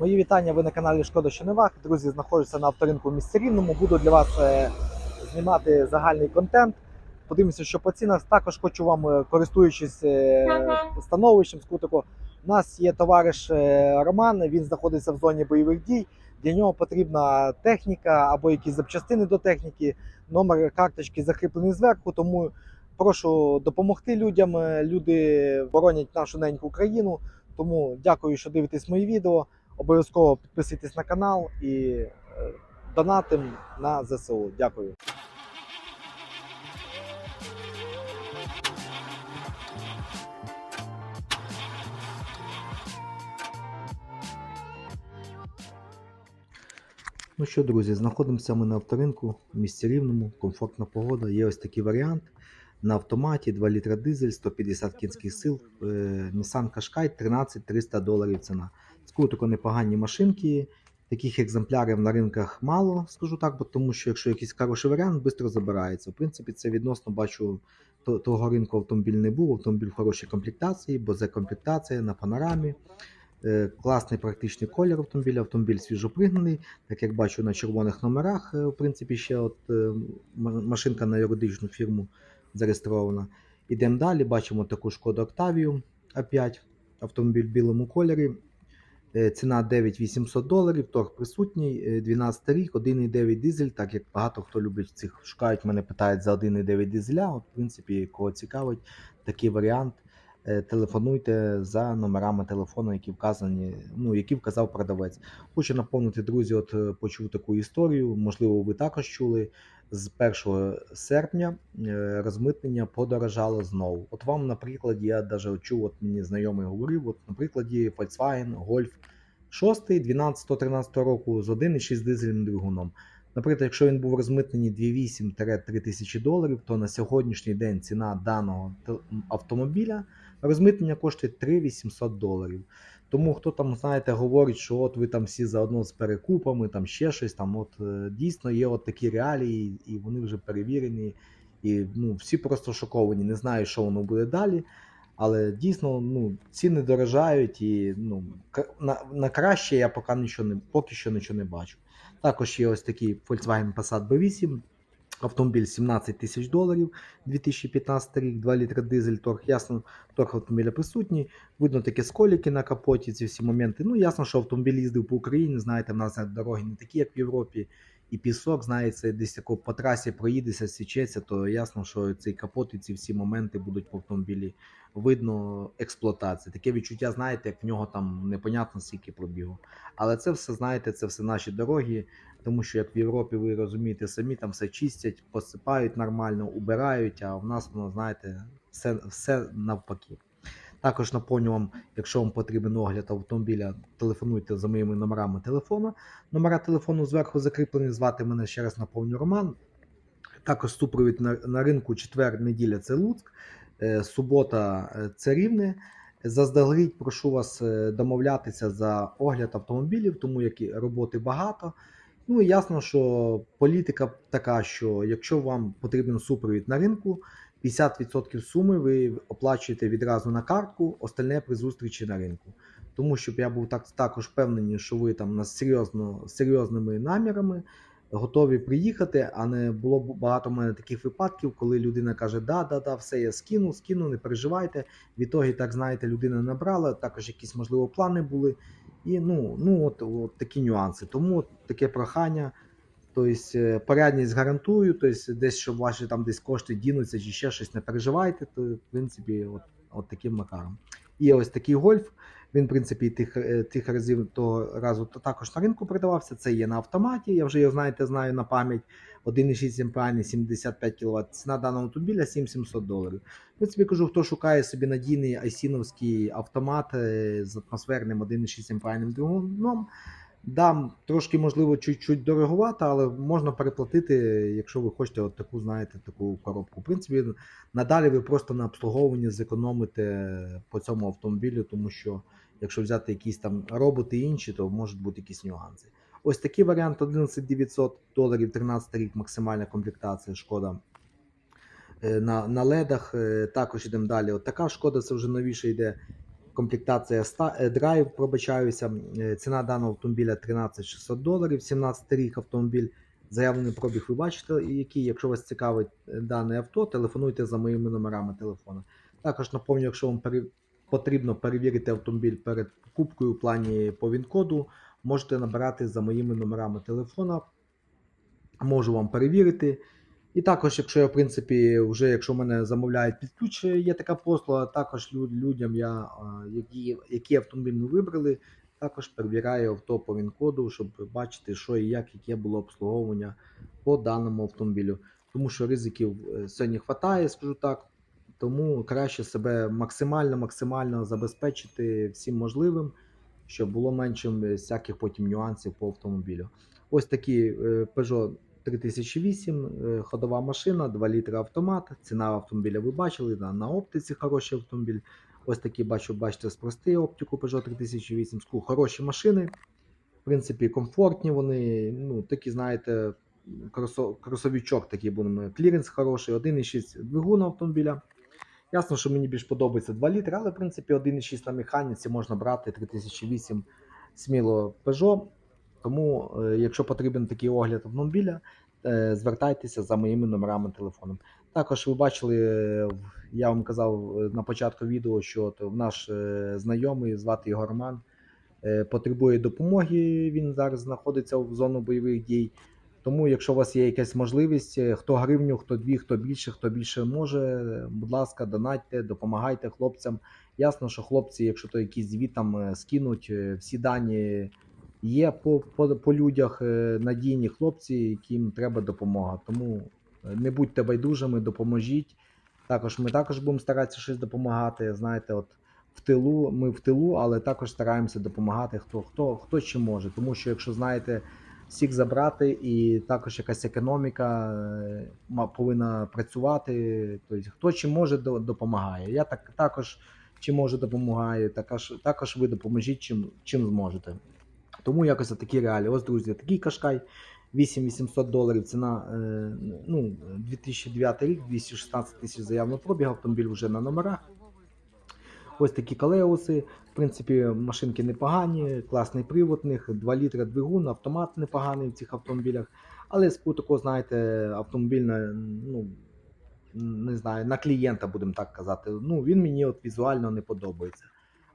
Мої вітання, ви на каналі Шкода що не вах. Друзі, знаходжуся на авторинку в місті Рівному. Буду для вас е, знімати загальний контент. Подивимося, що по цінах. Також хочу вам, е, користуючись е, становищем скутику, у нас є товариш Роман, він знаходиться в зоні бойових дій. Для нього потрібна техніка або якісь запчастини до техніки. Номер карточки закріплений зверху, тому прошу допомогти людям. Люди боронять нашу неньку Україну. Тому дякую, що дивитесь мої відео. Обов'язково підписуйтесь на канал і е, донатим на ЗСУ. Дякую. Ну що, друзі, знаходимося ми на авторинку в місті Рівному, комфортна погода. Є ось такий варіант. На автоматі 2 літра дизель, 150 кінських сил, е, Nissan Qashqai 13 300 доларів ціна. Скрутико непогані машинки. Таких екземплярів на ринках мало, скажу так, бо тому що якщо якийсь хороший варіант, швидко забирається. В принципі, це відносно бачу того ринку автомобіль не був. Автомобіль в хорошій комплектації, бо це комплектація на панорамі. Е, Класний практичний колір автомобіля, автомобіль свіжопригнаний, так як бачу на червоних номерах, е, в принципі, ще от е, машинка на юридичну фірму зареєстрована. Ідемо далі, бачимо таку шкоду Octavia А5, автомобіль в білому кольорі. Е, Ціна 9800 доларів, торг присутній, е, 12 рік, 1,9 дизель, так як багато хто любить цих, шукають мене, питають за 1,9 дизеля. От, в принципі, кого цікавить такий варіант, е, телефонуйте за номерами телефону, які вказані, ну, які вказав продавець. Хочу наповнити, друзі, от е, почув таку історію, можливо, ви також чули. З 1 серпня е, розмитнення подорожало знову. От вам на прикладі, я навіть чув, от мені знайомий говорив, от на прикладі Volkswagen Golf 6 12-13 року з 1,6 дизельним двигуном. Наприклад, якщо він був розмитнений 2,8-3 тисячі доларів, то на сьогоднішній день ціна даного автомобіля розмитнення коштує 3 доларів. Тому хто там, знаєте, говорить, що от ви там всі заодно з перекупами, там ще щось, там от е, дійсно є от такі реалії, і вони вже перевірені. І ну, всі просто шоковані, не знаю, що воно буде далі. Але дійсно ну, ціни дорожають і ну, на, на краще я поки, нічого не, поки що нічого не бачу. Також є ось такий Volkswagen Passat B8. Автомобіль 17 тисяч доларів 2015 рік, 2 літра дизель, торг, ясно, торг автомобіля присутній. Видно такі сколіки на капоті, ці всі моменти. Ну, ясно, що автомобіль їздив по Україні, знаєте, в нас дороги не такі, як в Європі. І пісок, знаєте, десь тако по трасі проїдеться, січеться, то ясно, що цей капот і ці всі моменти будуть по автомобілі видно експлуатації. Таке відчуття, знаєте, як в нього там непонятно скільки пробігу. Але це все, знаєте, це все наші дороги, тому що як в Європі, ви розумієте самі, там все чистять, посипають нормально, убирають, а в нас воно, знаєте, все, все навпаки. Також напомню вам, якщо вам потрібен огляд автомобіля, телефонуйте за моїми номерами телефону. Номера телефону зверху закріплені, звати мене ще раз наповню Роман. Також супровід на, на ринку четвер, неділя це Луцьк, е, субота е, це Рівне. Заздалегідь прошу вас е, домовлятися за огляд автомобілів, тому як роботи багато. Ну і ясно, що політика така, що якщо вам потрібен супровід на ринку, 50% суми ви оплачуєте відразу на картку, остальне при зустрічі на ринку. Тому щоб я був так також впевнений, що ви там з серйозно, серйозними намірами готові приїхати, а не було багато в мене таких випадків, коли людина каже: Да, да, да, все я скину, скину, не переживайте. Відтоді, так знаєте, людина набрала, також якісь можливо плани були. І ну, ну от, от такі нюанси. Тому таке прохання. Тобто е, порядність гарантую, тобто десь, щоб ваші там десь кошти дінуться чи ще щось, не переживайте, то в принципі, от, от таким макаром. І ось такий гольф. Він, в принципі, тих, е, тих разів того разу також на ринку продавався. Це є на автоматі. Я вже його знаєте, знаю на пам'ять. 1,6 МПА, 75 кВт. Ціна даного автомобіля 7700 доларів. В принципі, кажу, хто шукає собі надійний айсіновський автомат е, з атмосферним 1,6 МПА двигуном. Дам трошки, можливо, чуть-чуть дороговато, але можна переплатити, якщо ви хочете от таку, знаєте, таку коробку. В принципі, надалі ви просто на обслуговуванні зекономите по цьому автомобілю, тому що якщо взяти якісь там роботи інші, то можуть бути якісь нюанси. Ось такий варіант 11900 доларів, 13 рік, максимальна комплектація, шкода. Е, На, на ледах е, також йдемо далі. От така шкода, це вже новіше йде комплектація е, драйв, пробачаюся. Е, Ціна даного автомобіля 13 600 доларів, 17 рік автомобіль. Заявлений пробіг ви бачите, який, якщо вас цікавить е, дане авто, телефонуйте за моїми номерами телефону. Також напомню, якщо вам потрібно перевірити автомобіль перед покупкою в плані по ВІН-коду, можете набирати за моїми номерами телефона. Можу вам перевірити. І також, якщо я, в принципі, вже якщо мене замовляють під ключ, є така послуга, також людям, я, які, які автомобіль ми вибрали, також перевіряю авто по ВІН-коду, щоб бачити, що і як, яке було обслуговування по даному автомобілю. Тому що ризиків е, сьогодні вистачає, скажу так. Тому краще себе максимально максимально забезпечити всім можливим, щоб було менше всяких потім нюансів по автомобілю. Ось такі е, Peugeot 3008, е, ходова машина, 2 літри автомат. Ціна автомобіля ви бачили, на, на оптиці хороший автомобіль. Ось такі бачу, бачите, спрости оптику Peugeot 3008. Ску- Хороші машини. В принципі, комфортні вони. Ну, такі, знаєте, кросо- кросовічок такий будемо. Кліренс хороший, 1,6 двигун автомобіля. Ясно, що мені більш подобається 2 літри, але в принципі 1,6 на механіці можна брати 3008 сміло Peugeot. Тому, е, якщо потрібен такий огляд автомобіля, е, звертайтеся за моїми номерами телефону. Також ви бачили, е, я вам казав на початку відео, що наш знайомий, звати його Роман, потребує допомоги. Він зараз знаходиться в зону бойових дій. Тому, якщо у вас є якась можливість, хто гривню, хто дві, хто більше, хто більше може, будь ласка, донатьте, допомагайте хлопцям. Ясно, що хлопці, якщо то якийсь звіт там скинуть, всі дані є по, по, по людях е, надійні хлопці, яким треба допомога. Тому е, не будьте байдужими, допоможіть. Також ми також будемо старатися щось допомагати. Знаєте, от в тилу, ми в тилу, але також стараємося допомагати хто хто, хто чим може. Тому що, якщо знаєте, всіх забрати, і також якась економіка е, повинна працювати. Тобто, хто чим може, до- допомагає. Я так також чим можу допомагаю. Також, також ви допоможіть чим, чим зможете. Тому якось такі реалії. Ось, друзі, такий кашкай. 8800 доларів ціна е, ну, 2009 рік, 216 тисяч заявного пробігу, автомобіль вже на номерах. Ось такі калеуси. В принципі, машинки непогані, класний привод них, 2 літра двигун, автомат непоганий в цих автомобілях. Але такого, знаєте, автомобіль на, ну, не знаю, на клієнта, будемо так казати. Ну, він мені от візуально не подобається.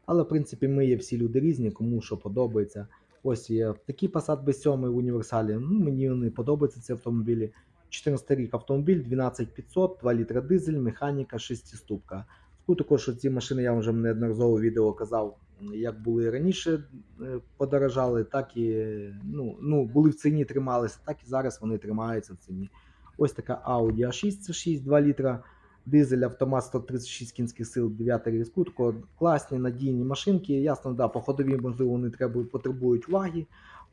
Але, в принципі, ми є всі люди різні, кому що подобається. Ось є такий Passat B7 в універсалі. Ну, мені вони подобаються ці автомобілі. 14 рік автомобіль, 12500, 2 літра дизель, механіка, 6 ступка. Ну, також ці машини я вже неодноразово відео казав, як були раніше е, подорожали, так і ну, ну, були в ціні, трималися, так і зараз вони тримаються в ціні. Ось така Audi A6 C6, 2 літра, дизель, автомат 136 кінських сил, 9 різку, тако класні надійні машинки. Ясно, да, по ходовій, можливо, вони треба, потребують уваги.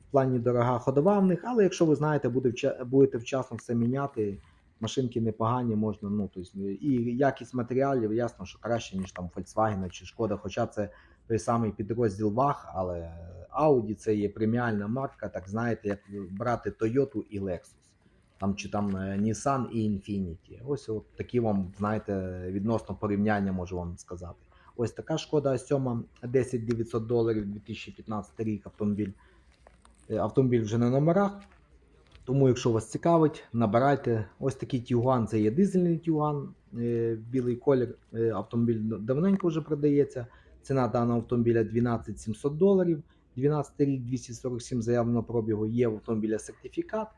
В плані дорога ходова в них, але якщо ви знаєте, буде будете вчасно все міняти, машинки непогані, можна, ну, тобто, і якість матеріалів, ясно, що краще, ніж там Volkswagen чи Шкода, хоча це той самий підрозділ ВАГ, але Audi це є преміальна марка, так знаєте, як брати Toyota і Lexus. Там чи там е, Nissan і Infiniti. Ось от такі вам, знаєте, відносно порівняння можу вам сказати. Ось така шкода 7 10 900 доларів 2015 рік автомобіль. Е, Автомобіль вже на номерах. Тому, якщо вас цікавить, набирайте. Ось такий Тюган, це є дизельний Тюган, е, білий колір. Автомобіль давненько вже продається. Ціна даного автомобіля 12 700 доларів. 12 рік 247 заявленого пробігу. Є в автомобіля сертифікат.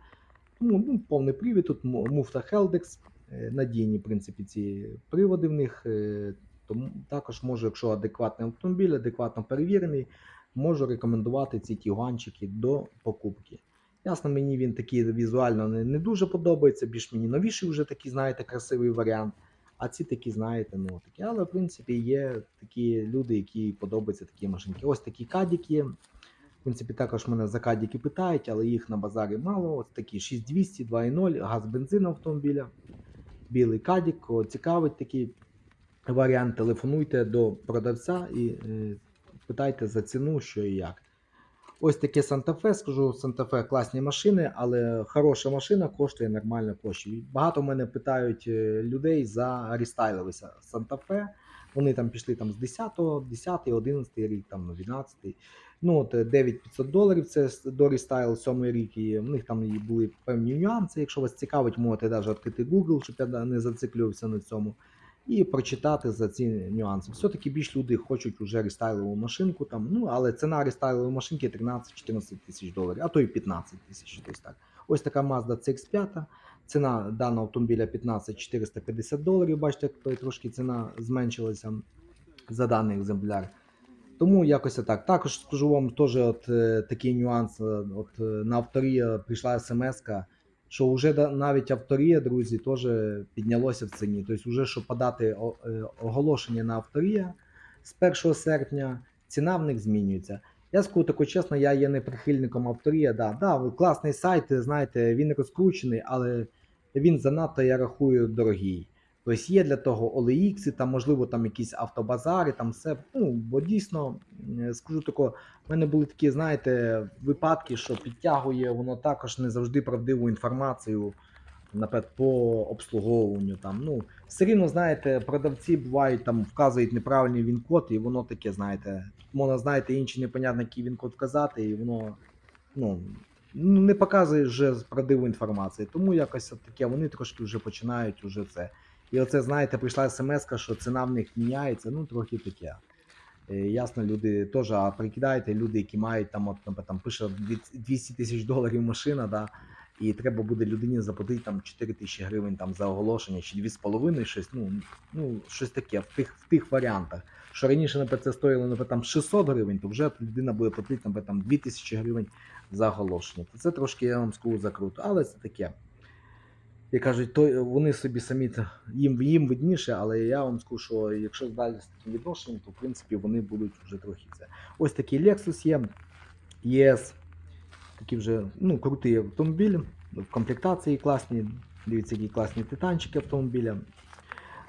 Ну, повний привід. Тут муфта Heldex. е, Надійні, в принципі, ці приводи в них. е, Тому також можу, якщо адекватний автомобіль, адекватно перевірений, можу рекомендувати ці тюганчики до покупки. Ясно, мені він такий візуально не, не дуже подобається, більш мені новіший вже такий, знаєте, красивий варіант. А ці такі, знаєте, ну такі. Але в принципі є такі люди, які подобаються такі машинки. Ось такі кадіки. В принципі, також мене за кадіки питають, але їх на базарі мало. Ось такі 6200, 2.0, газ бензин автомобіля. Білий кадік, кого цікавить такий варіант, телефонуйте до продавця і е, питайте за ціну, що і як. Ось таке Fe, скажу, Fe класні машини, але хороша машина коштує нормально коштує. Багато мене питають е, людей за Santa Fe. Вони там пішли там з 10-го, 10 11 рік, там 12 Ну, от е, 9500 доларів це Dory Style 7 рік, і в них там і були певні нюанси. Якщо вас цікавить, можете навіть відкрити Google, щоб я не зациклювався на цьому. І прочитати за ці нюанси. Все-таки більш люди хочуть уже рестайлову машинку, там, ну, але ціна рестайлової машинки 13-14 тисяч доларів, а то і 15 тисяч. Так. Ось така Mazda CX5. Ціна даного автомобіля 15 450 доларів. Бачите, як трошки ціна зменшилася за даний екземпляр. Тому якось так. Також скажу вам теж от, е, такий нюанс. е, От е, на авторія прийшла смс що вже навіть авторія, друзі, теж піднялося в ціні. Тобто, вже щоб подати оголошення на авторія з 1 серпня, ціна в них змінюється. Я скажу тако чесно, я є не прихильником авторія. Да, да, класний сайт, знаєте, він розкручений, але він занадто, я рахую, дорогий. Тобто є для того OLX, там, можливо, там якісь автобазари, там все. Ну, бо дійсно, скажу тако, в мене були такі, знаєте, випадки, що підтягує воно також не завжди правдиву інформацію наприклад, по обслуговуванню. Там, ну, все рівно, знаєте, продавці бувають там вказують неправильний він-код, і воно таке, знаєте, можна, знаєте, інший непонятний який він-код вказати, і воно ну, ну, не показує вже правдиву інформацію. Тому якось таке, вони трошки вже починають уже це. І оце, знаєте, прийшла смс, що ціна в них міняється, ну трохи таке. Е, Ясно, люди теж, а прикидайте, люди, які мають там, от, там пише 200 тисяч доларів машина, да, і треба буде людині заплатити там 4 тисячі гривень там, за оголошення, чи 2,5, щось, ну, ну, щось таке, в тих, в тих варіантах. Що раніше, наприклад, це стоїло, наприклад, там 600 гривень, то вже людина буде платити, наприклад, там 2 тисячі гривень за оголошення. То це трошки, я вам скажу, закруто, але це таке. І кажуть, то вони собі самі їм, їм видніше, але я вам скажу, що якщо далі з таким відношенням, то в принципі вони будуть вже трохи це. Ось такий Lexus є, ES, такий вже ну, крутий автомобіль, в комплектації класні. Дивіться, які класні титанчики автомобіля.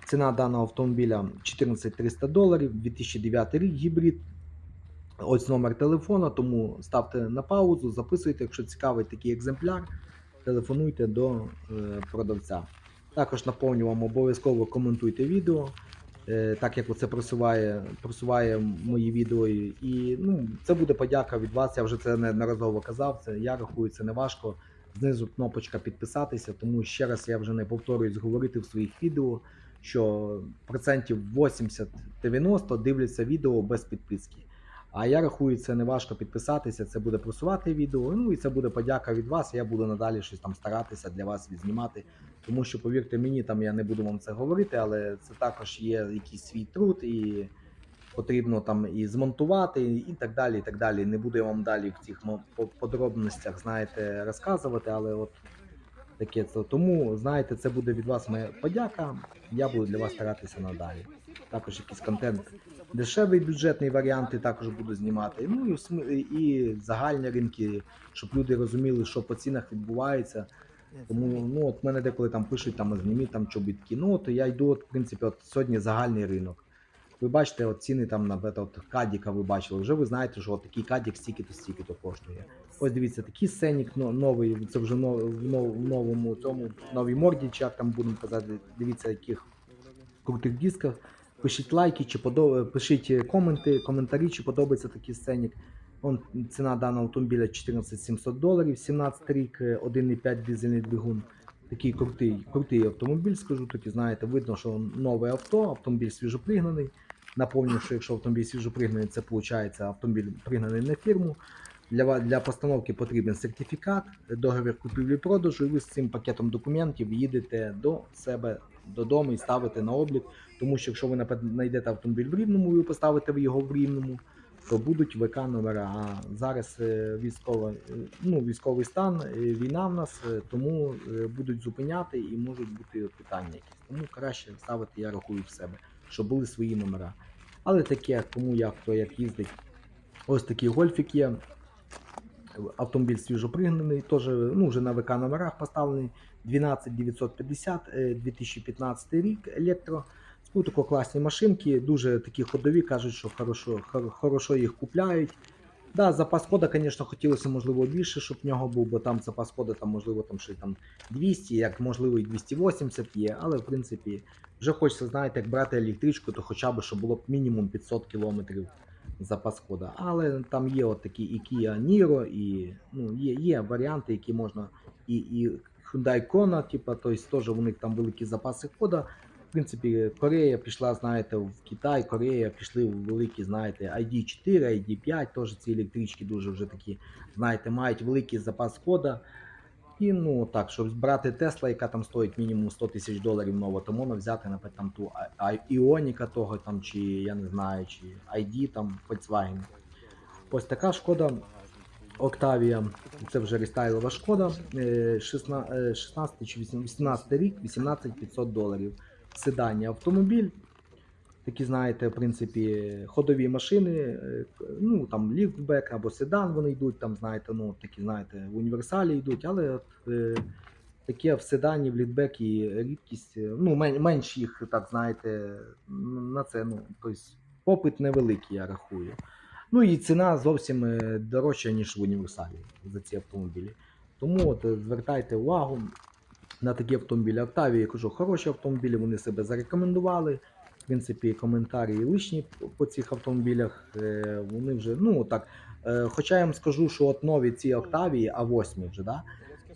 Ціна даного автомобіля 14 300 доларів, 2009 рік гібрид. Ось номер телефона, тому ставте на паузу, записуйте, якщо цікавий такий екземпляр, телефонуйте до е, продавця. Також наповню вам обов'язково коментуйте відео, е, так як оце просуває, просуває мої відео. І ну, це буде подяка від вас. Я вже це неодноразово казав. Це я рахую, це не важко. Знизу кнопочка підписатися, тому ще раз я вже не повторююсь говорити в своїх відео, що процентів 80-90 дивляться відео без підписки. А я рахую, це не важко підписатися, це буде просувати відео. Ну і це буде подяка від вас. Я буду надалі щось там старатися для вас відзнімати. Тому що, повірте мені, там я не буду вам це говорити, але це також є якийсь свій труд, і потрібно там і змонтувати, і так далі. і так далі. Не буду я вам далі в цих подробностях, знаєте, розказувати, але от таке це. Тому, знаєте, це буде від вас моя подяка. Я буду для вас старатися надалі. Також якийсь контент дешевий бюджетний варіанти також буду знімати. Ну і, і загальні ринки, щоб люди розуміли, що по цінах відбувається. Тому ну от мене деколи там пишуть, там зніміть там чобітки. Ну от я йду, от, в принципі, от сьогодні загальний ринок. Ви бачите, от ціни там на от кадіка ви бачили. Вже ви знаєте, що от такий кадік стільки-то стільки-то коштує. Ось дивіться, такий сценік новий, це вже в в новому цьому новій морді, чи як там будемо казати, дивіться, яких крутих дисках. Пишіть лайки, чи подоб... пишіть коменти, коментарі, чи подобається такий сценік. Он, ціна даного автомобіля 14 700 доларів, 17 рік, е, 1,5 дизельний двигун. Такий крутий, крутий автомобіль, скажу таки, знаєте, видно, що нове авто, автомобіль свіжопригнаний. Напомню, що якщо автомобіль свіжопригнаний, це виходить автомобіль пригнаний на фірму. Для, для постановки потрібен сертифікат, договір купівлі-продажу, і ви з цим пакетом документів їдете до себе додому і ставите на облік. Тому що якщо ви знайдете автомобіль в Рівному, і ви поставите його в Рівному, то будуть ВК номера. А зараз е, військова, е, ну, військовий стан, е, війна в нас, тому будуть зупиняти і можуть бути питання якісь. Тому краще ставити, я рахую в себе, щоб були свої номера. Але таке, кому як хто як їздить. Ось такий гольфік є. Автомобіль свіжопригнаний, теж ну, вже на ВК номерах поставлений. 12950 е, 2015 рік електро. Ну, тако класні машинки, дуже такі ходові, кажуть, що хорошо, хор- хорошо їх купляють. Да, запас хода, звісно, хотілося, можливо, більше, щоб в нього був, бо там запас хода, там, можливо, там ще там 200, як можливо, і 280 є, але в принципі, вже хочеться, знаєте, як брати електричку, то хоча б, щоб було б мінімум 500 кілометрів запас хода. Але там є от такі і Kia Niro, і ну, є, є варіанти, які можна, і, і Hyundai Kona, типа, тобто теж у них там великі запаси хода. В принципі, Корея пішла, знаєте, в Китай, Корея пішли в великі, знаєте, ID4, ID5, теж ці електрички дуже вже такі, знаєте, мають великий запас хода. І ну так, щоб брати Тесла, яка там стоїть мінімум 100 тисяч доларів нова, то можна взяти, наприклад, там ту Іоніка того, там, чи я не знаю, чи ID там Volkswagen. Ось така шкода. Octavia, це вже рестайлова шкода. е, 16, е, 16 чи 18 рік, 18 500 доларів. Седанні автомобіль. Такі, знаєте, в принципі, ходові машини, е, ну там ліфтбек або седан вони йдуть, там, знаєте, ну такі, знаєте, в універсалі йдуть, але от, е, таке в седані, в ліфтбекі рідкість, е, ну, мен, менш їх, так знаєте, на це, ну, тобто попит невеликий, я рахую. Ну і ціна зовсім е, дорожча, ніж в універсалі за ці автомобілі. Тому от, е, звертайте увагу на такі автомобілі. Octavia, я кажу, хороші автомобілі, вони себе зарекомендували. В принципі, коментарі лишні по- цих автомобілях. е, Вони вже, ну так. Хоча я вам скажу, що от нові ці Octavia, А8 вже, да,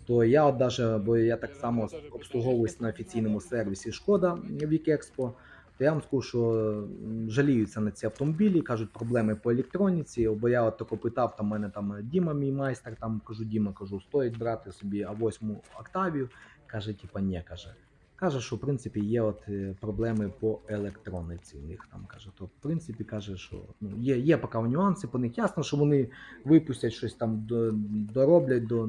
то я от даже, бо я так само обслуговуюсь на офіційному сервісі Шкода Вікекспо, то я вам скажу, що жаліються на ці автомобілі, кажуть, проблеми по електроніці. Бо я от тако питав, там мене там Діма, мій майстер, там кажу, Діма, кажу, стоїть брати собі А8 Octavia. Каже, типа, ні, каже. Каже, що в принципі є от е, проблеми по електрониці. У них там каже, то в принципі каже, що ну, є, є поки нюанси по них. Ясно, що вони випустять щось там до, дороблять до.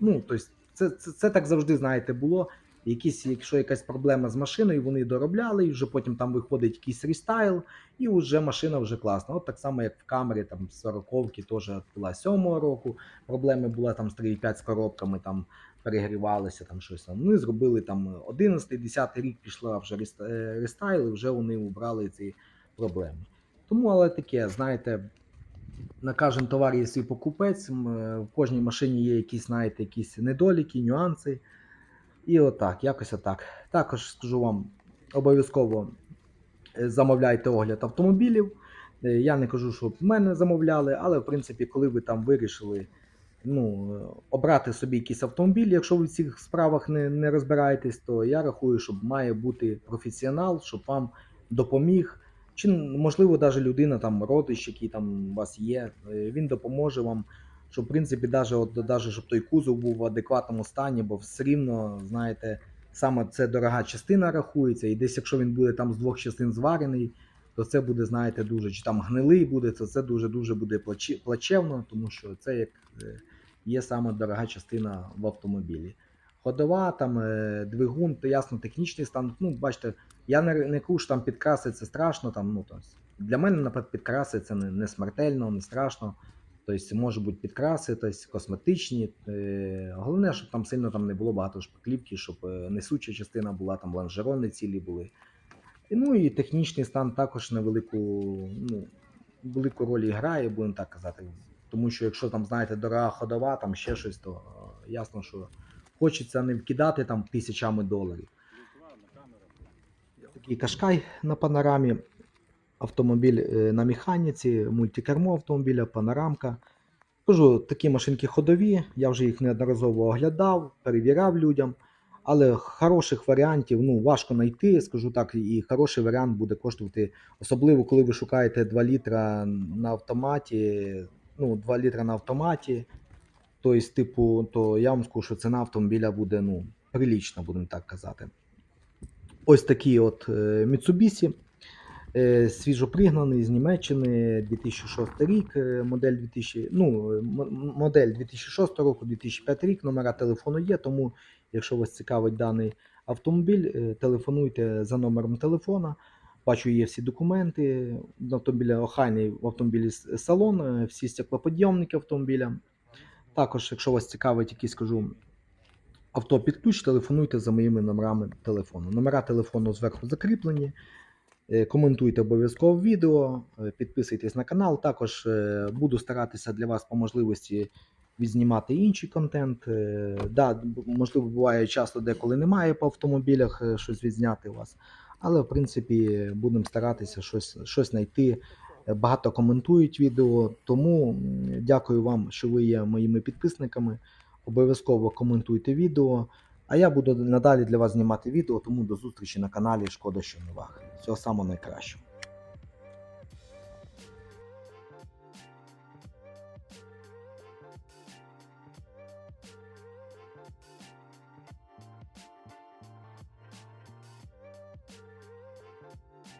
Ну, тобто, це, це, це так завжди, знаєте, було. Якісь, якщо якась проблема з машиною, вони доробляли, і вже потім там виходить якийсь рестайл, і вже машина вже класна. От так само, як в камері, там 40-ки теж була 7-го року. Проблеми була там з 3.5 з коробками, там перегрівалися, там щось. Вони зробили там 11-10 рік пішла вже е, рестайл, і вже вони убрали ці проблеми. Тому, але таке, знаєте, на кожен товар є свій покупець, е, в кожній машині є якісь, знаєте, якісь недоліки, нюанси. І отак, якось отак. Також скажу вам, обов'язково е, замовляйте огляд автомобілів. Е, Я не кажу, що в мене замовляли, але в принципі, коли ви там вирішили ну, е, обрати собі якийсь автомобіль, якщо ви в цих справах не, не розбираєтесь, то я рахую, що має бути професіонал, щоб вам допоміг. Чи можливо навіть людина, там родич, який там у вас є, він допоможе вам, щоб в принципі, даже, от, даже, щоб той кузов був в адекватному стані, бо все рівно, знаєте, саме це дорога частина рахується, і десь, якщо він буде там з двох частин зварений, то це буде, знаєте, дуже чи там гнилий буде, то це дуже дуже буде плачевно, тому що це як е, є саме дорога частина в автомобілі. Ходова, там е, двигун, то ясно, технічний стан. Ну, бачите, я не, не кажу, що там підкраси це страшно. Там, ну, тобто, для мене, наприклад, підкраси це не, не смертельно, не страшно. Тобто, може бути підкраси, тобто, косметичні. Е, головне, щоб там сильно там не було багато шпаклівки, щоб е, несуча частина була, там лонжерони цілі були. І, ну і технічний стан також невелику, ну, велику роль грає, будемо так казати. Тому що якщо там, знаєте, дорога ходова, там ще щось, то е, ясно, що хочеться не вкидати там тисячами доларів. Такий кашкай на панорамі, автомобіль е, на механіці, мультикермо автомобіля, панорамка. Кажу, такі машинки ходові, я вже їх неодноразово оглядав, перевіряв людям. Але хороших варіантів ну, важко знайти, скажу так, і хороший варіант буде коштувати, особливо коли ви шукаєте 2 літра на автоматі, ну, 2 літра на автоматі. Тобто, типу, то я вам скажу, що ціна автомобіля буде ну, прилічна, будемо так казати. Ось такий от е, Mitsubishi, свіжопригнаний з Німеччини 2006 рік, е, модель 2000, ну, е, модель 2006 року, 2005 рік, номера телефону є, тому якщо вас цікавить даний автомобіль, е, телефонуйте за номером телефона. Бачу, є всі документи. Автомобіля охайний в автомобілі салон, е, всі стеклоподйомники автомобіля. Також, якщо вас цікавить, якийсь скажу авто під ключ, телефонуйте за моїми номерами телефону. Номера телефону зверху закріплені. Е, Коментуйте обов'язково відео, е, підписуйтесь на канал. Також е, буду старатися для вас по можливості відзнімати інший контент. Да, можливо, буває часто, деколи немає по автомобілях щось відзняти у вас. Але в принципі будемо старатися щось, щось знайти. Багато коментують відео, тому дякую вам, що ви є моїми підписниками. Обов'язково коментуйте відео. А я буду надалі для вас знімати відео, тому до зустрічі на каналі Шкода що не вах. Всього самого найкращого.